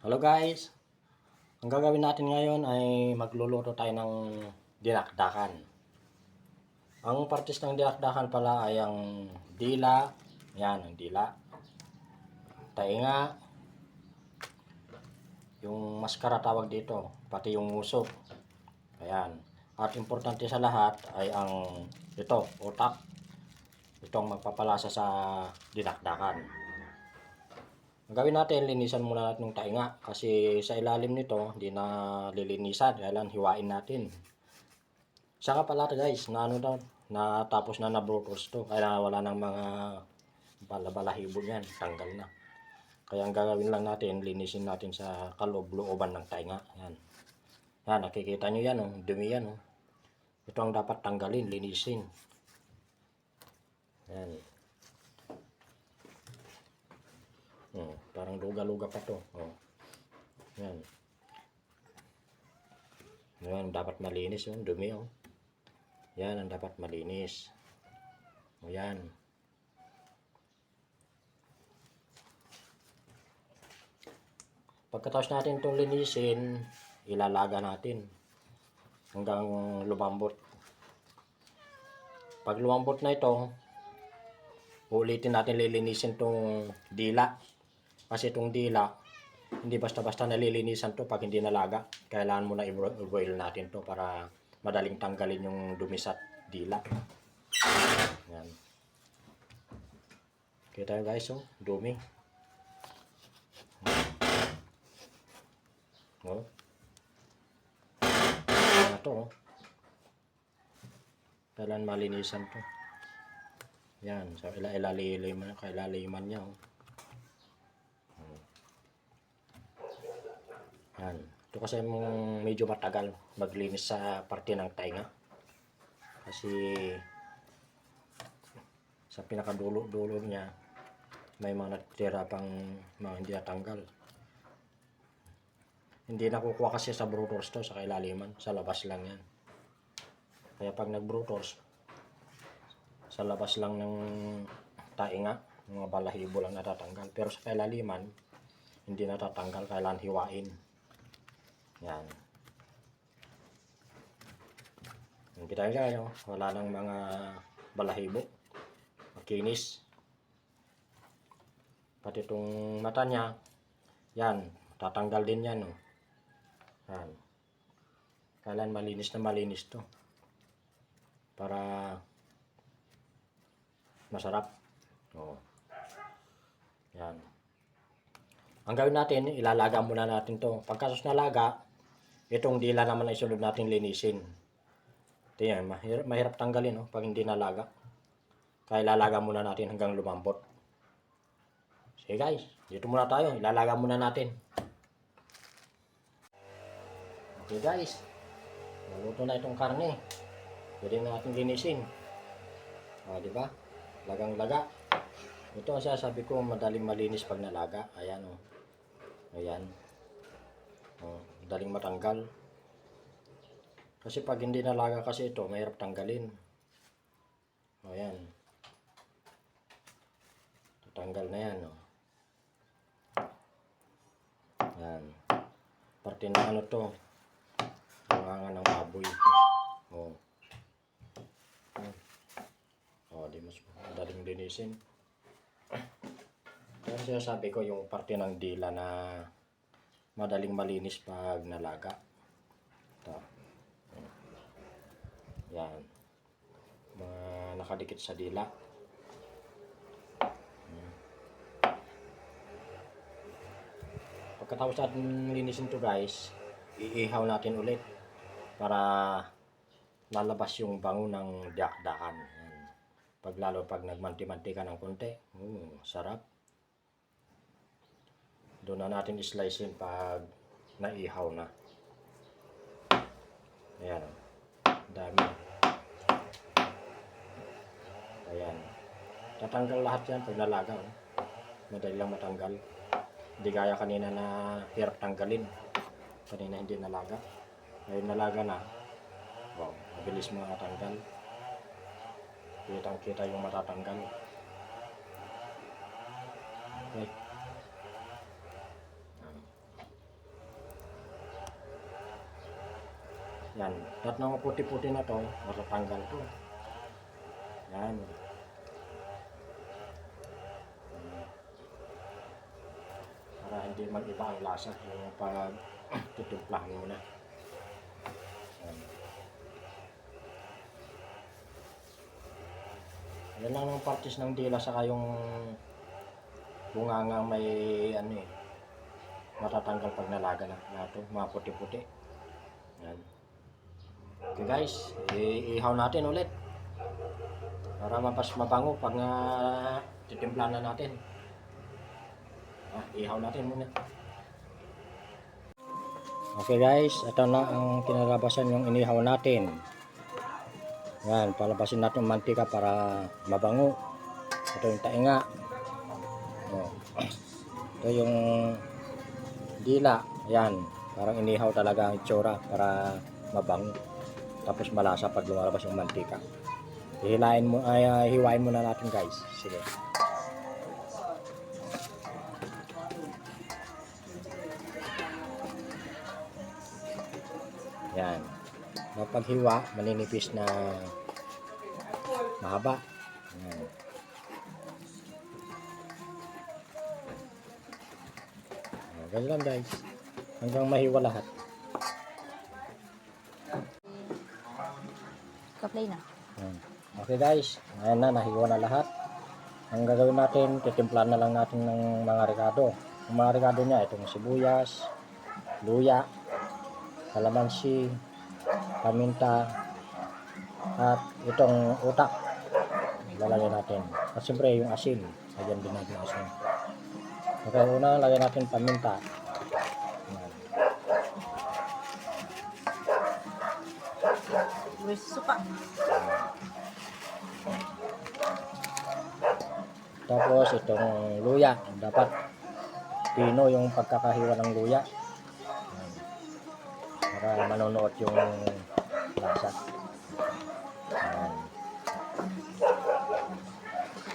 Hello guys! Ang gagawin natin ngayon ay magluluto tayo ng dinakdakan. Ang partis ng dinakdakan pala ay ang dila, yan ang dila, tainga, yung maskara tawag dito, pati yung muso. Ayan. At importante sa lahat ay ang ito, utak. Itong magpapalasa sa dinakdakan. Ang gawin natin, linisan muna natin yung tainga kasi sa ilalim nito, hindi na lilinisan. Kailan hiwain natin. Saka pala ito guys, na ano daw, natapos na na brutals to. Kaya wala nang mga balabalahibo niyan, tanggal na. Kaya ang gagawin lang natin, linisin natin sa kaloob-looban ng tainga. Yan. Yan, nakikita nyo yan, oh, dumi yan. Oh. Ito ang dapat tanggalin, linisin. Yan. Oh, parang luga-luga pa to. Oh. Yan. Yan, dapat malinis yung dumi oh. Yan ang dapat malinis. O yan. Pagkatapos natin itong linisin, ilalaga natin hanggang lumambot. Pag lumambot na ito, ulitin natin lilinisin itong dila. Kasi itong dila, hindi basta-basta nalilinisan to pag hindi nalaga. Kailangan muna i-boil natin to para madaling tanggalin yung dumi sa dila. Yan. Kita nyo guys, oh, dumi. Oh. Ano to, oh. Kailangan malinisan to. Yan, so ila ilaliman, kailaliman niya, oh. Yan. Ito kasi medyo matagal maglinis sa parte ng tainga. Kasi sa pinakadulo-dulo niya may mga natitira pang mga hindi natanggal. Hindi nakukuha kasi sa brutors to sa kailaliman. Sa labas lang yan. Kaya pag nag-brutors, sa labas lang ng tainga, mga balahibo lang natatanggal. Pero sa kailaliman, hindi natatanggal, kailangan hiwain. Yan. Yung kita nyo kayo, wala nang mga balahibo. Makinis. Pati itong mata niya, yan, tatanggal din yan. Oh. Yan. Kailan malinis na malinis to. Para masarap. Oh. Yan. Ang gawin natin, ilalaga muna natin to. Pagkasos nalaga, itong dila naman ay sunod natin linisin. Tingnan, mahirap, mahirap tanggalin no, pag hindi nalaga. Kaya ilalaga muna natin hanggang lumambot. Sige guys, dito muna tayo. Ilalaga muna natin. Okay guys, naluto na itong karne. Pwede na natin linisin. O, di ba? Lagang-laga. Ito ang sasabi ko, madaling malinis pag nalaga. Ayan o. Ayan. O, madaling matanggal. Kasi pag hindi nalaga kasi ito, mahirap tanggalin. O, ayan. Tatanggal na yan. O. Ayan. Parte na ano to. Ang ng baboy. O. O, di mas madaling linisin. Kaya sinasabi ko yung parte ng dila na madaling malinis pag nalaga. Ito. Yan. Mga nakadikit sa dila. Pagkatapos natin linisin to guys, iihaw natin ulit para lalabas yung bango ng dakdakan. Pag lalo pag nagmanti-manti ka ng konti, mm, sarap. Doon na natin i-slice yun pag naihaw na. Ayan. oh. Dami. Ayan. Tatanggal lahat yan pag nalaga. Oh. Madali lang matanggal. Hindi gaya kanina na hirap tanggalin. Kanina hindi nalaga. Ngayon nalaga na. Wow, mabilis mga tanggal. Kitang kita yung matatanggal. Okay. Yan. Lahat ng puti-puti na to, matatanggal to. Yan. Para hindi mag-iba ang lasa yung pag tutumplahan mo na. Yan. Yan lang ang parties ng dila saka yung bunganga may ano eh matatanggal pag nalaga na na ito, mga puti-puti. Okay guys, i- ihaw natin ulit. Para mapas mabango pag nga titimpla na natin. Ah, ihaw natin muna. Okay guys, ito na ang kinalabasan yung inihaw natin. Yan, palabasin natin mantika para mabango. Ito yung tainga. Oh. Ito yung dila. Yan, parang inihaw talaga ang itsura para mabango. Tapos malasa pag lumalabas yung mantika. Hihilain mo, ay, ah, hiwain muna natin guys. Sige. Yan. Kapag hiwa, maninipis na mahaba. Yan, Ganyan lang guys. Hanggang mahiwa lahat. Ka-play na. Okay guys, ayan na, nahiwa na lahat. Ang gagawin natin, titimplan na lang natin ng mga rekado. Ang mga rekado niya, itong sibuyas, luya, kalamansi, paminta, at itong utak. Lalagyan natin. At siyempre yung asin. Lagyan din natin asin. Okay, una lagyan natin paminta. Where's suka? Tapos itong luya, dapat pino yung pagkakahiwa ng luya. Para manonood yung lasa.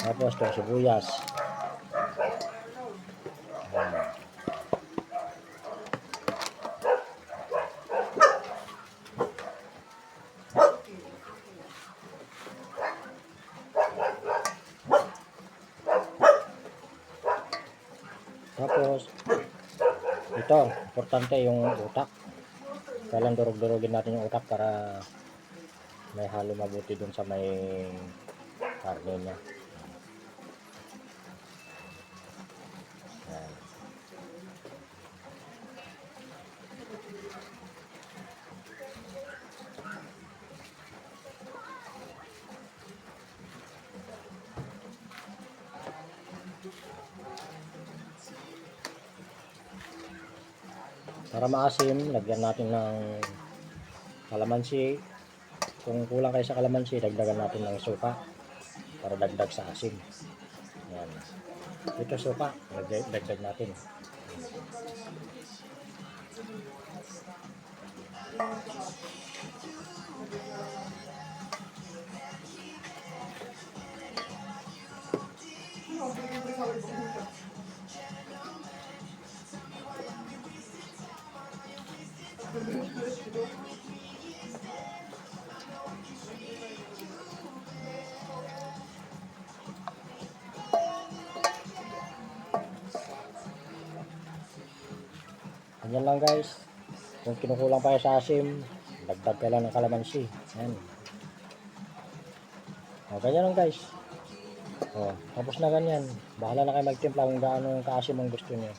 Tapos itong sibuyas. Tapos, ito, importante yung utak. Kailan durog-durogin natin yung utak para may halo mabuti dun sa may karne niya. Para maasim, lagyan natin ng kalamansi. Kung kulang kayo sa kalamansi, dagdagan natin ng suka para dagdag sa asim. Yan. Ito suka, dagdag, dagdag natin. Ganyan lang guys. Kung kinukulang pa kayo sa asim, dagdag ka lang ng kalamansi. Yan. O, ganyan lang guys. O, tapos na ganyan. Bahala na kayo magtimpla kung gaano yung kaasim ang gusto niyo.